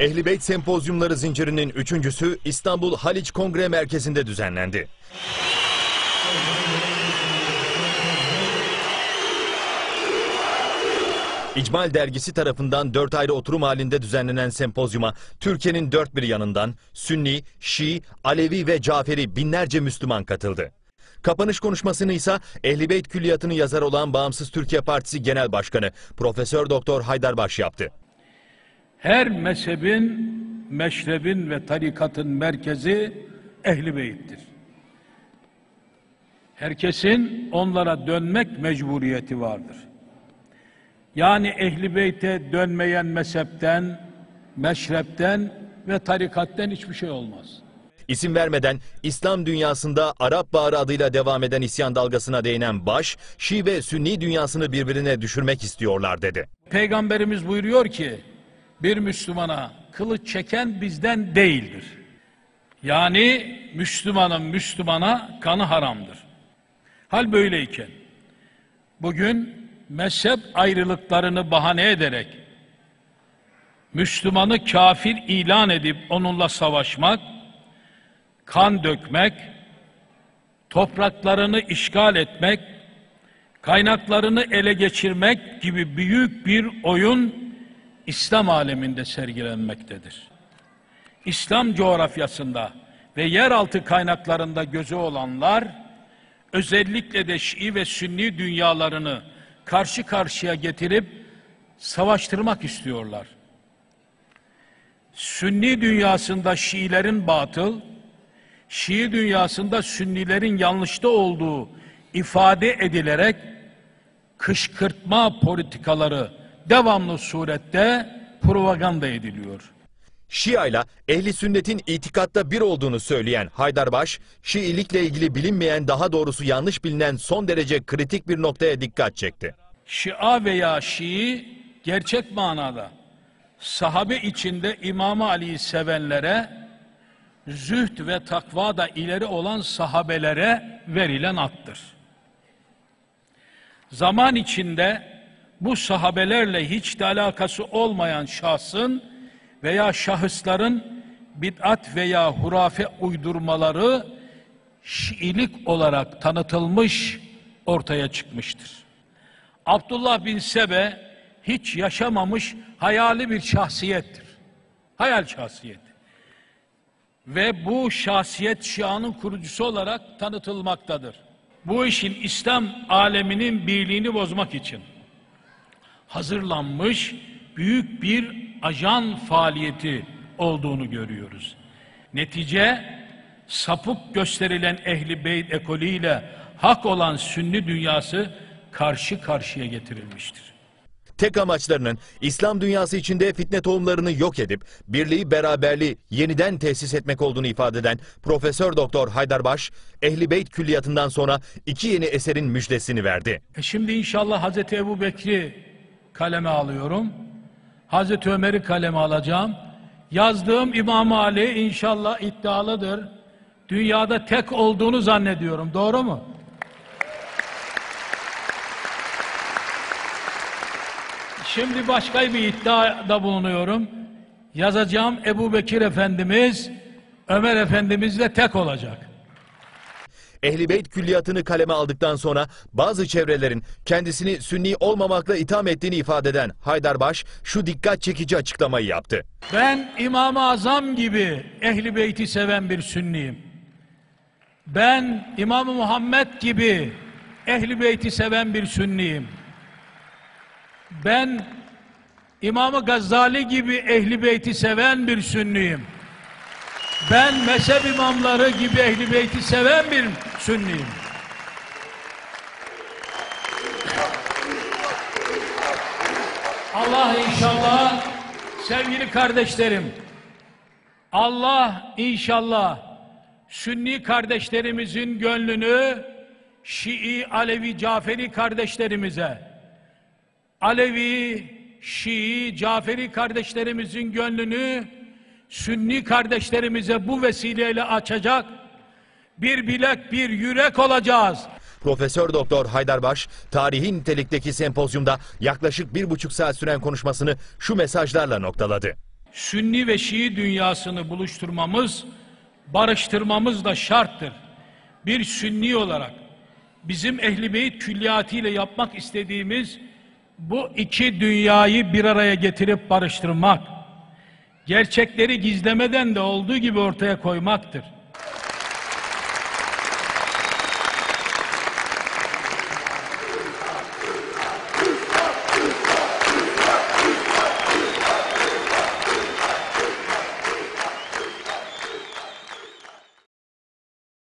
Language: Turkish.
Ehli Beyt Sempozyumları zincirinin üçüncüsü İstanbul Haliç Kongre Merkezi'nde düzenlendi. İcmal dergisi tarafından dört ayrı oturum halinde düzenlenen sempozyuma Türkiye'nin dört bir yanından Sünni, Şii, Alevi ve Caferi binlerce Müslüman katıldı. Kapanış konuşmasını ise Ehli Beyt Külliyatı'nı yazar olan Bağımsız Türkiye Partisi Genel Başkanı Profesör Doktor Haydarbaş yaptı. Her mezhebin, meşrebin ve tarikatın merkezi ehli beyittir. Herkesin onlara dönmek mecburiyeti vardır. Yani ehli beyte dönmeyen mezhepten, meşrepten ve tarikatten hiçbir şey olmaz. İsim vermeden İslam dünyasında Arap Baharı adıyla devam eden isyan dalgasına değinen Baş, Şii ve Sünni dünyasını birbirine düşürmek istiyorlar dedi. Peygamberimiz buyuruyor ki, bir Müslümana kılıç çeken bizden değildir. Yani Müslümanın Müslümana kanı haramdır. Hal böyleyken, bugün mezhep ayrılıklarını bahane ederek, Müslümanı kafir ilan edip onunla savaşmak, kan dökmek, topraklarını işgal etmek, kaynaklarını ele geçirmek gibi büyük bir oyun İslam aleminde sergilenmektedir. İslam coğrafyasında ve yeraltı kaynaklarında gözü olanlar, özellikle de Şii ve Sünni dünyalarını karşı karşıya getirip savaştırmak istiyorlar. Sünni dünyasında Şiilerin batıl, Şii dünyasında Sünnilerin yanlışta olduğu ifade edilerek kışkırtma politikaları devamlı surette propaganda ediliyor. Şia ile ehli sünnetin itikatta bir olduğunu söyleyen Haydarbaş, Şiilikle ilgili bilinmeyen daha doğrusu yanlış bilinen son derece kritik bir noktaya dikkat çekti. Şia veya Şii gerçek manada sahabe içinde İmam Ali'yi sevenlere, zühd ve takva da ileri olan sahabelere verilen attır. Zaman içinde bu sahabelerle hiç de alakası olmayan şahsın veya şahısların bid'at veya hurafe uydurmaları Şiilik olarak tanıtılmış, ortaya çıkmıştır. Abdullah bin Sebe hiç yaşamamış hayali bir şahsiyettir. Hayal şahsiyeti. Ve bu şahsiyet Şia'nın kurucusu olarak tanıtılmaktadır. Bu işin İslam aleminin birliğini bozmak için hazırlanmış büyük bir ajan faaliyeti olduğunu görüyoruz. Netice sapık gösterilen ehli beyt ekolüyle hak olan sünni dünyası karşı karşıya getirilmiştir. Tek amaçlarının İslam dünyası içinde fitne tohumlarını yok edip birliği beraberliği yeniden tesis etmek olduğunu ifade eden Profesör Doktor Haydarbaş, Ehli Beyt Külliyatı'ndan sonra iki yeni eserin müjdesini verdi. E şimdi inşallah Hazreti Ebu Bekri kaleme alıyorum. Hazreti Ömer'i kaleme alacağım. Yazdığım İmam Ali inşallah iddialıdır. Dünyada tek olduğunu zannediyorum. Doğru mu? Şimdi başka bir iddiada bulunuyorum. Yazacağım Ebu Bekir Efendimiz, Ömer Efendimiz de tek olacak. Ehli Beyt Külliyatı'nı kaleme aldıktan sonra bazı çevrelerin kendisini sünni olmamakla itham ettiğini ifade eden Haydarbaş şu dikkat çekici açıklamayı yaptı. Ben İmam-ı Azam gibi Ehli Beyt'i seven bir sünniyim. Ben İmam-ı Muhammed gibi Ehli Beyt'i seven bir sünniyim. Ben İmam-ı Gazali gibi Ehli Beyt'i seven bir sünniyim. Ben mezhep imamları gibi Ehli Beyt'i seven bir sünniyim. Allah inşallah sevgili kardeşlerim Allah inşallah Sünni kardeşlerimizin gönlünü Şii, Alevi, Caferi kardeşlerimize Alevi, Şii, Caferi kardeşlerimizin gönlünü Sünni kardeşlerimize bu vesileyle açacak bir bilek, bir yürek olacağız. Profesör Doktor Haydarbaş, tarihi nitelikteki sempozyumda yaklaşık bir buçuk saat süren konuşmasını şu mesajlarla noktaladı. Sünni ve Şii dünyasını buluşturmamız, barıştırmamız da şarttır. Bir Sünni olarak bizim Ehli Beyt külliyatıyla yapmak istediğimiz bu iki dünyayı bir araya getirip barıştırmak, gerçekleri gizlemeden de olduğu gibi ortaya koymaktır.